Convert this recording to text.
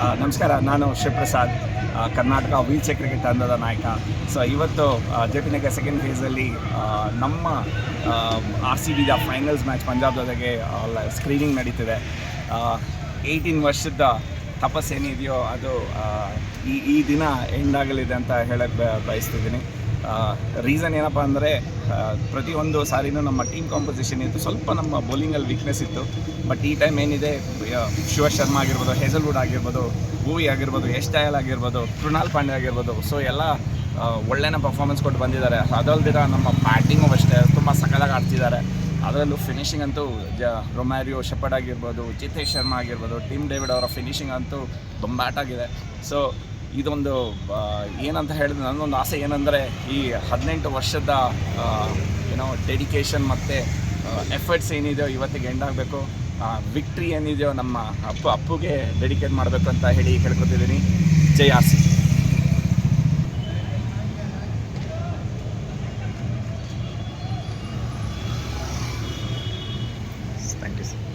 ನಮಸ್ಕಾರ, ನಾನು Shivaprasad Karnataka chair cricket ತಂಡದ ನಾಯಕ. ಸೊ ಇವತ್ತು ಜೆ ಪಿ ನಗರ್ ಸೆಕೆಂಡ್ ಫೇಸಲ್ಲಿ ನಮ್ಮ ಆರ್ ಸಿ ಬಿದ ಫೈನಲ್ಸ್ ಮ್ಯಾಚ್ ಪಂಜಾಬ್ ಜೊತೆಗೆ ಸ್ಕ್ರೀನಿಂಗ್ ನಡೀತಿದೆ. ಏಯ್ಟೀನ್ ವರ್ಷದ ತಪಸ್ಸೇನಿದೆಯೋ ಅದು ಈ ಈ ದಿನ ಎಂಡ್ ಆಗಲಿದೆ ಅಂತ ಹೇಳಕ್ಕೆ ಬಯಸ್ತಿದ್ದೀನಿ. ರೀಸನ್ ಏನಪ್ಪ ಅಂದರೆ ಪ್ರತಿಯೊಂದು ಸಾರಿನೂ ನಮ್ಮ ಟೀಮ್ ಕಾಂಪೋಸಿಷನ್ ಇತ್ತು. ಸ್ವಲ್ಪ ನಮ್ಮ ಬೌಲಿಂಗಲ್ಲಿ ವೀಕ್ನೆಸ್ ಇತ್ತು. ಬಟ್ ಈ ಟೈಮ್ ಏನಿದೆ ಶಿವ ಶರ್ಮಾ ಆಗಿರ್ಬೋದು, ಹೆಸಲ್ವುಡ್ ಆಗಿರ್ಬೋದು, ಭೂವಿ ಆಗಿರ್ಬೋದು, ಯಶ್ ಟಯಲ್ ಆಗಿರ್ಬೋದು, ಕೃಣಾಲ್ ಪಾಂಡೆ ಆಗಿರ್ಬೋದು. ಸೊ ಎಲ್ಲ ಒಳ್ಳೆಯ ಪರ್ಫಾರ್ಮೆನ್ಸ್ ಕೊಟ್ಟು ಬಂದಿದ್ದಾರೆ. ಅದಲ್ದಿರ ನಮ್ಮ ಬ್ಯಾಟಿಂಗು ಅಷ್ಟೇ, ತುಂಬ ಸಕಲಾಗಿ ಆಡ್ತಿದ್ದಾರೆ. ಅದರಲ್ಲೂ ಫಿನಿಷಿಂಗ್ ಅಂತೂ, ಜ, ರೊಮ್ಯಾರಿಯೋ ಶೆಪರ್ಡ್ ಆಗಿರ್ಬೋದು ಚಿತೇಶ್ ಶರ್ಮಾ ಆಗಿರ್ಬೋದು, ಟೀಮ್ ಡೇವಿಡ್ ಅವರ ಫಿನಿಷಿಂಗ್ ಅಂತೂ ಬೊಂಬಾಟಾಗಿದೆ. ಸೊ ಇದೊಂದು ಏನಂತ ಹೇಳಿದ್ರೆ ನನ್ನೊಂದು ಆಸೆ ಏನಂದರೆ ಈ ಹದಿನೆಂಟು ವರ್ಷದ ಏನೋ ಡೆಡಿಕೇಶನ್ ಮತ್ತು ಎಫರ್ಟ್ಸ್ ಏನಿದೆಯೋ ಇವತ್ತಿಗೆ ಎಂಡ್ ಆಗಬೇಕು ವಿಕ್ಟ್ರಿ ಏನಿದೆಯೋ ನಮ್ಮ ಅಪ್ಪು, ಅಪ್ಪುಗೆ ಡೆಡಿಕೇಟ್ ಮಾಡಬೇಕು ಅಂತ ಹೇಳಿ ಕೇಳ್ಕೊತಿದ್ದೀನಿ. Jai R C. Thank you sir